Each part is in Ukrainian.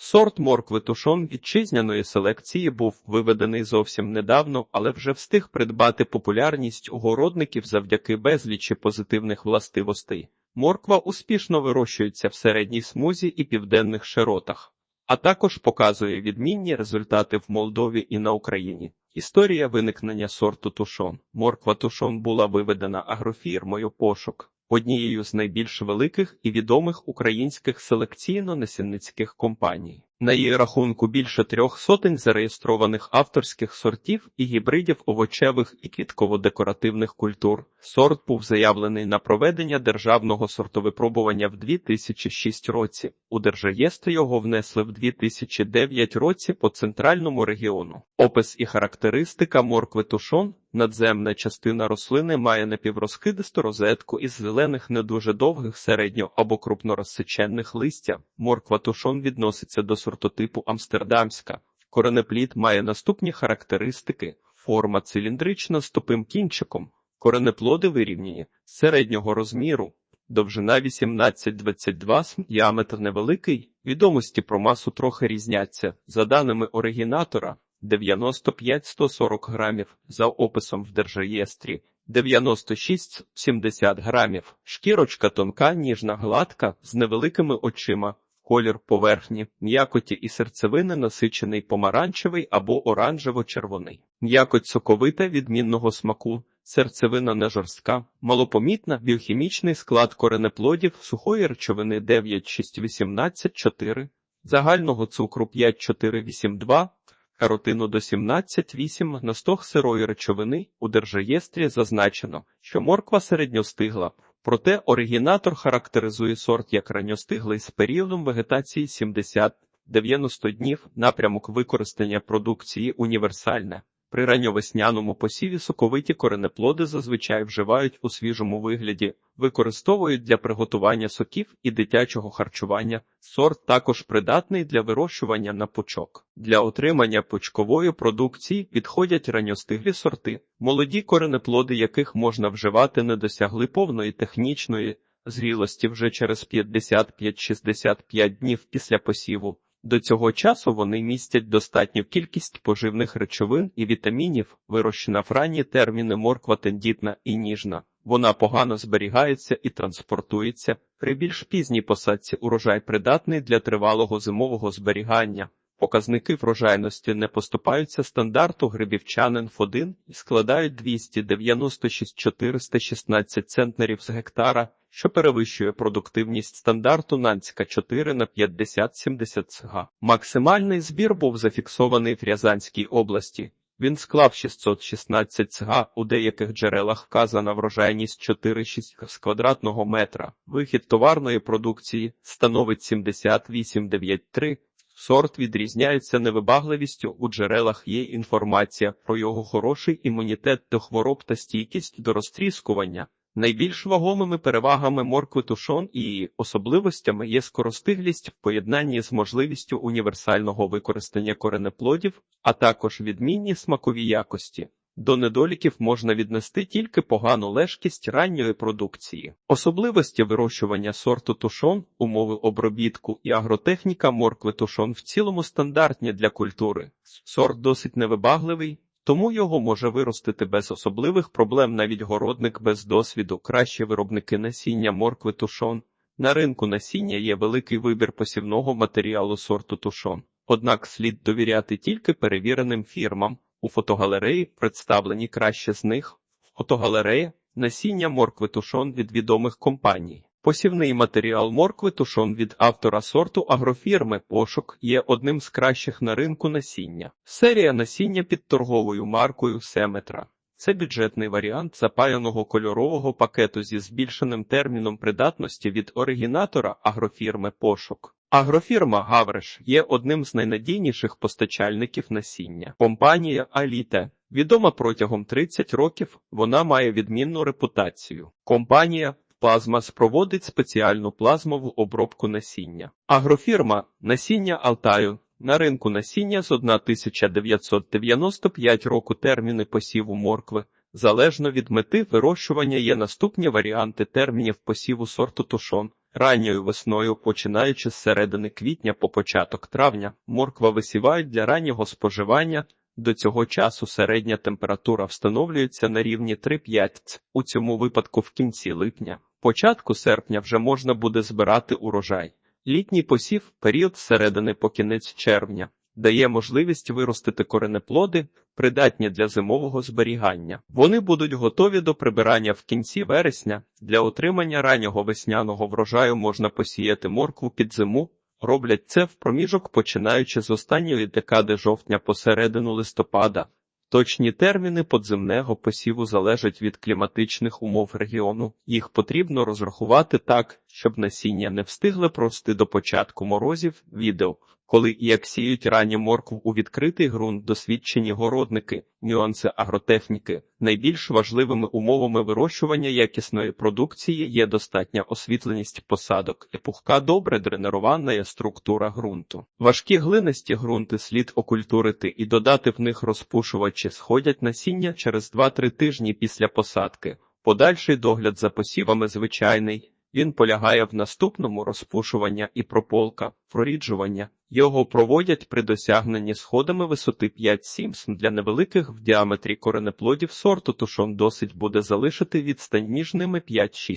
Сорт моркви тушон вітчизняної селекції був виведений зовсім недавно, але вже встиг придбати популярність у городників завдяки безлічі позитивних властивостей. Морква успішно вирощується в середній смузі і південних широтах, а також показує відмінні результати в Молдові і на Україні. Історія виникнення сорту тушон. Морква тушон була виведена агрофірмою пошук, однією з найбільш великих і відомих українських селекційно-насінницьких компаній. На її рахунку більше трьох сотень зареєстрованих авторських сортів і гібридів овочевих і квітково-декоративних культур. Сорт був заявлений на проведення державного сортовипробування в 2006 році. У держреєстр його внесли в 2009 році по центральному регіону. Опис і характеристика моркви тушон. Надземна частина рослини має напіврозкидисту розетку із зелених не дуже довгих середньо або крупнорозсечених листя. Морква тушон відноситься до сортотипу амстердамська. Коренеплід має наступні характеристики: форма циліндрична з тупим кінчиком, коренеплоди вирівняні середнього розміру, довжина 18-22 см, діаметр невеликий, відомості про масу трохи різняться. За даними оригінатора, 95-140 грамів, за описом в держреєстрі 96-70 грамів, шкірочка тонка, ніжна, гладка, з невеликими очима, колір поверхні, м'якоті і серцевини насичений помаранчевий або оранжево-червоний, м'якоть соковита відмінного смаку, серцевина не жорстка, малопомітна, біохімічний склад коренеплодів, сухої речовини 9,6-18,4, загального цукру 5,4,8,2, каротину до 17,8 на 100 сирої речовини у держреєстрі зазначено, що морква середньостигла, проте оригінатор характеризує сорт як ранньостиглий з періодом вегетації 70-90 днів, напрямок використання продукції універсальне. При ранньовесняному посіві соковиті коренеплоди зазвичай вживають у свіжому вигляді, використовують для приготування соків і дитячого харчування. Сорт також придатний для вирощування на пучок. Для отримання пучкової продукції підходять ранньостиглі сорти, молоді коренеплоди яких можна вживати не досягли повної технічної зрілості вже через 55-65 днів після посіву. До цього часу вони містять достатню кількість поживних речовин і вітамінів, вирощена в ранні терміни морква тендітна і ніжна. Вона погано зберігається і транспортується. При більш пізній посадці урожай придатний для тривалого зимового зберігання. Показники врожайності не поступаються стандарту грибівчанин Ф1 і складають 296 416 центнерів з гектара, що перевищує продуктивність стандарту Нанська 4 на 50-70 цга. Максимальний збір був зафіксований в Рязанській області. Він склав 616 цга, у деяких джерелах вказана врожайність 4,6 з квадратного метра. Вихід товарної продукції становить 78,93 Сорт відрізняється невибагливістю, у джерелах є інформація про його хороший імунітет до хвороб та стійкість до розтріскування. Найбільш вагомими перевагами моркви тушон і її особливостями є скоростиглість в поєднанні з можливістю універсального використання коренеплодів, а також відмінні смакові якості. До недоліків можна віднести тільки погану лежкість ранньої продукції. Особливості вирощування сорту тушон, умови обробітку і агротехніка моркви тушон в цілому стандартні для культури. Сорт досить невибагливий, тому його може виростити без особливих проблем навіть городник без досвіду. Кращі виробники насіння моркви тушон. На ринку насіння є великий вибір посівного матеріалу сорту тушон. Однак слід довіряти тільки перевіреним фірмам. У фотогалереї представлені краще з них. Фотогалерея насіння моркви тушон від відомих компаній. Посівний матеріал моркви тушон від автора сорту агрофірми Пошук є одним з кращих на ринку насіння. Серія насіння під торговою маркою Семетра. Це бюджетний варіант запаяного кольорового пакету зі збільшеним терміном придатності від оригінатора агрофірми Пошук. Агрофірма Гавриш є одним з найнадійніших постачальників насіння. Компанія Аліте відома протягом 30 років, вона має відмінну репутацію. Компанія Плазмас проводить спеціальну плазмову обробку насіння. Агрофірма насіння Алтаю на ринку насіння з 1995 року терміни посіву моркви. Залежно від мети вирощування є наступні варіанти термінів посіву сорту тушон. Ранньою весною, починаючи з середини квітня по початок травня, морква висівають для раннього споживання. До цього часу середня температура встановлюється на рівні 3-5 Ц. У цьому випадку в кінці липня, початку серпня вже можна буде збирати урожай. Літній посів, період з середини по кінець червня, дає можливість виростити коренеплоди, придатні для зимового зберігання. Вони будуть готові до прибирання в кінці вересня. Для отримання раннього весняного врожаю можна посіяти моркву під зиму. Роблять це в проміжок, починаючи з останньої декади жовтня по середину листопада. Точні терміни подземного посіву залежать від кліматичних умов регіону. Їх потрібно розрахувати так, щоб насіння не встигли прости до початку морозів. Відео коли і як сіють ранню моркву у відкритий ґрунт, досвідчені городники, нюанси агротехніки. Найбільш важливими умовами вирощування якісної продукції є достатня освітленість посадок і пухка добре дренирована структура ґрунту. Важкі глинисті ґрунти слід окультурити і додати в них розпушувачі сходять насіння через 2-3 тижні після посадки. Подальший догляд за посівами звичайний. Він полягає в наступному розпушування і прополка, проріджування. Його проводять при досягненні сходами висоти 5-7 см. Для невеликих в діаметрі коренеплодів сорту тушон досить буде залишити відстань між ними 5-6.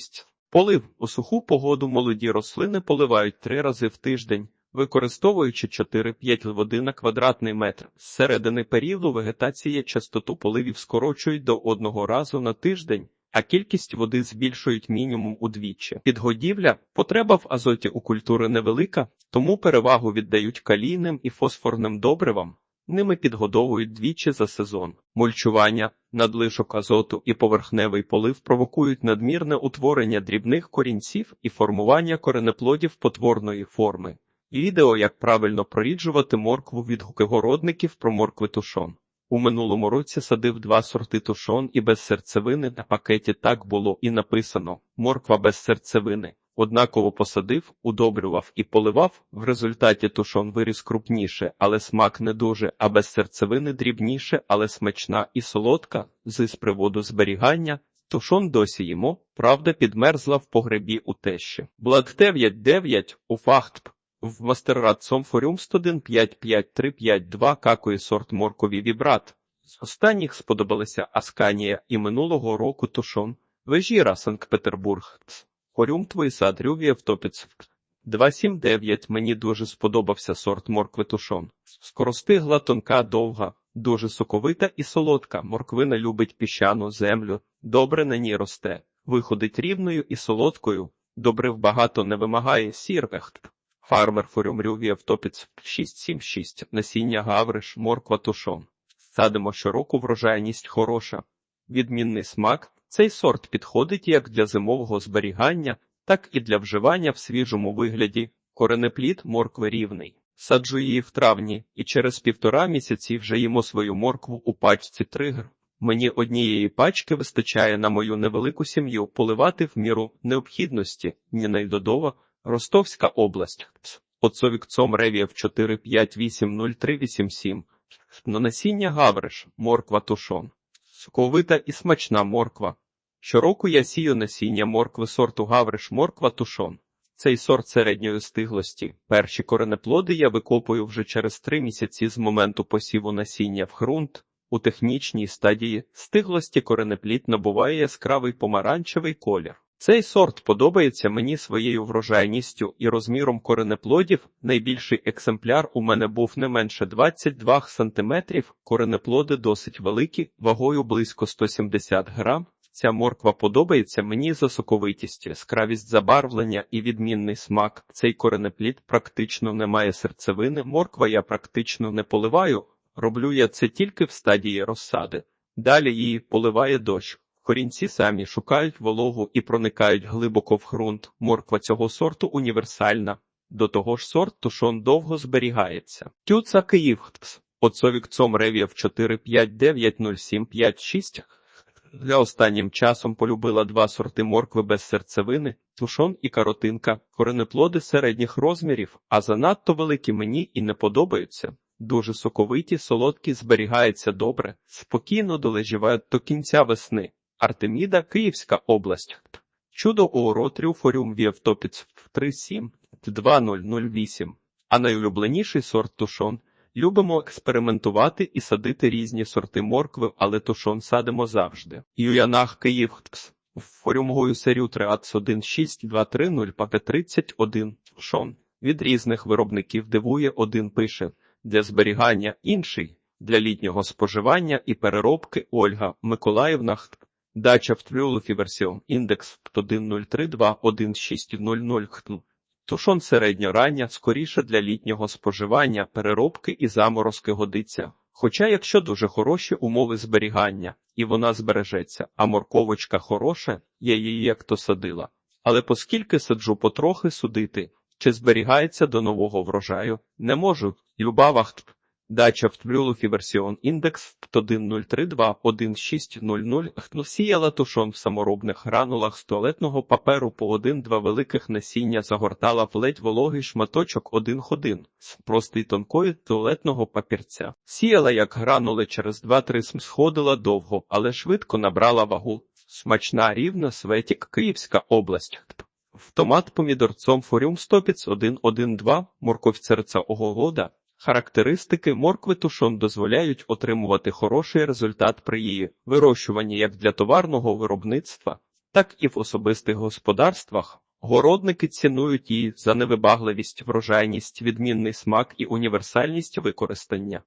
Полив у суху погоду молоді рослини поливають три рази в тиждень, використовуючи 4-5 води на квадратний метр. З середини періоду вегетації частоту поливів скорочують до одного разу на тиждень а кількість води збільшують мінімум удвічі. Підгодівля, потреба в азоті у культури невелика, тому перевагу віддають калійним і фосфорним добривам. Ними підгодовують двічі за сезон. Мульчування, надлишок азоту і поверхневий полив провокують надмірне утворення дрібних корінців і формування коренеплодів потворної форми. Відео, як правильно проріджувати моркву відгуки городників про моркви тушон. У минулому році садив два сорти тушон і без серцевини на пакеті так було і написано морква без серцевини. Однаково посадив, удобрював і поливав. В результаті тушон виріс крупніше, але смак не дуже, а без серцевини дрібніше, але смачна і солодка. З приводу зберігання. Тушон досі їмо, правда, підмерзла в погребі у тещі. Блад 99 у фахтп. В Мастеррад Сомфоріум 1155352 какої сорт моркові вібрат. З останніх сподобалися Асканія і минулого року Тушон, Вежіра Санкт-Петербург, Хорюм Твоїсад Рювієв Топіц. 279 мені дуже сподобався сорт моркви тушон. Скоростигла, тонка, довга, дуже соковита і солодка. Морквина любить піщану землю, добре на ній росте, виходить рівною і солодкою, добрив багато не вимагає сірвехт. Фармер форюмрюві автопіц 676, насіння гавриш, морква тушон. Садимо щороку врожайність хороша. Відмінний смак. Цей сорт підходить як для зимового зберігання, так і для вживання в свіжому вигляді. Коренеплід моркви рівний. Саджу її в травні, і через півтора місяці вже їмо свою моркву у пачці тригр. Мені однієї пачки вистачає на мою невелику сім'ю поливати в міру необхідності, ні найдодова. Ростовська область. Отцовік цом ревієв 4580387. На насіння гавриш, морква тушон. Соковита і смачна морква. Щороку я сію насіння моркви сорту гавриш морква тушон. Цей сорт середньої стиглості. Перші коренеплоди я викопую вже через три місяці з моменту посіву насіння в ґрунт. У технічній стадії стиглості коренеплід набуває яскравий помаранчевий колір. Цей сорт подобається мені своєю врожайністю і розміром коренеплодів. Найбільший екземпляр у мене був не менше 22 см. Коренеплоди досить великі, вагою близько 170 грам. Ця морква подобається мені за соковитість, яскравість забарвлення і відмінний смак. Цей коренеплід практично не має серцевини. Морква я практично не поливаю. Роблю я це тільки в стадії розсади. Далі її поливає дощ. Корінці самі шукають вологу і проникають глибоко в ґрунт. Морква цього сорту універсальна. До того ж сорт тушон довго зберігається. Тюца Київхтс. Оцовік цом рев'єв 4590756. Для останнім часом полюбила два сорти моркви без серцевини, тушон і каротинка, коренеплоди середніх розмірів, а занадто великі мені і не подобаються. Дуже соковиті, солодкі, зберігаються добре, спокійно долежівають до кінця весни. Артеміда, Київська область. Чудо ООРО Тріуфоріум Віавтопіц 37 2008. А найулюбленіший сорт тушон. Любимо експериментувати і садити різні сорти моркви, але тушон садимо завжди. Юянах Київ ХТКС. Форюмгою серію 31623 пак 31 тушон. Від різних виробників дивує один пише для зберігання, інший для літнього споживання і переробки Ольга Миколаївна. Дача в Твлюлефі версіон індекс 10321600 хтн. Тушон середньорання, скоріше для літнього споживання, переробки і заморозки годиться. Хоча якщо дуже хороші умови зберігання, і вона збережеться, а морковочка хороша, я її як то садила. Але оскільки саджу потрохи судити, чи зберігається до нового врожаю, не можу. Любава Хт. Дача в Тблюлуфі версіон індекс 10321600 хтно сіяла тушон в саморобних гранулах з туалетного паперу по один-два великих насіння загортала в ледь вологий шматочок один ходин з простий тонкої туалетного папірця. Сіяла як гранули через два-три см сходила довго, але швидко набрала вагу. Смачна рівна светік Київська область. В томат помідорцом форіум 10112 морковцерця оголода. Характеристики моркви тушон дозволяють отримувати хороший результат при її вирощуванні як для товарного виробництва, так і в особистих господарствах. Городники цінують її за невибагливість, врожайність, відмінний смак і універсальність використання.